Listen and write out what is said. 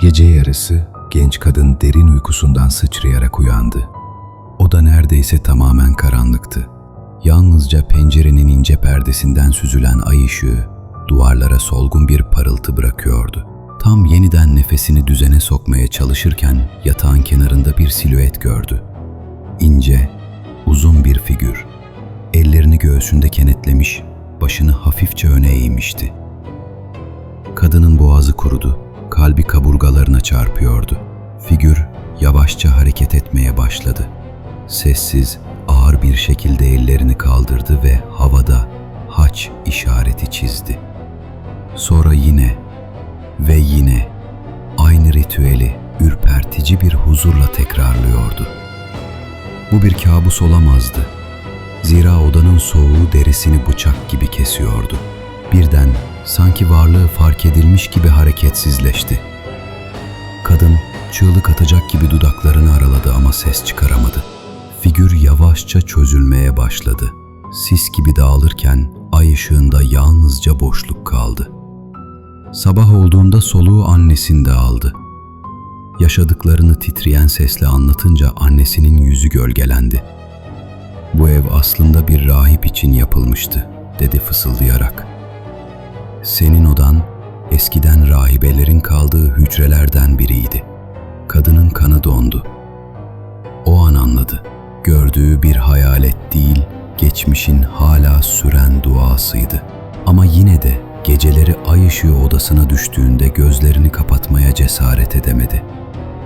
Gece yarısı genç kadın derin uykusundan sıçrayarak uyandı. Oda neredeyse tamamen karanlıktı. Yalnızca pencerenin ince perdesinden süzülen ay ışığı duvarlara solgun bir parıltı bırakıyordu. Tam yeniden nefesini düzene sokmaya çalışırken yatağın kenarında bir silüet gördü. İnce, uzun bir figür. Ellerini göğsünde kenetlemiş, başını hafifçe öne eğmişti. Kadının boğazı kurudu, kalbi kaburgalarına çarpıyordu. Figür yavaşça hareket etmeye başladı. Sessiz, ağır bir şekilde ellerini kaldırdı ve havada haç işareti çizdi. Sonra yine ve yine aynı ritüeli ürpertici bir huzurla tekrarlıyordu. Bu bir kabus olamazdı. Zira odanın soğuğu derisini bıçak gibi kesiyordu. Birden sanki varlığı fark edilmiş gibi hareketsizleşti. Kadın çığlık atacak gibi dudaklarını araladı ama ses çıkaramadı. Figür yavaşça çözülmeye başladı. Sis gibi dağılırken ay ışığında yalnızca boşluk kaldı. Sabah olduğunda soluğu annesinde aldı. Yaşadıklarını titreyen sesle anlatınca annesinin yüzü gölgelendi. Bu ev aslında bir rahip için yapılmıştı, dedi fısıldayarak. Senin odan eskiden rahibelerin kaldığı hücrelerden biriydi. Kadının kanı dondu. O an anladı. Gördüğü bir hayalet değil, geçmişin hala süren duasıydı. Ama yine de geceleri ay ışığı odasına düştüğünde gözlerini kapatmaya cesaret edemedi.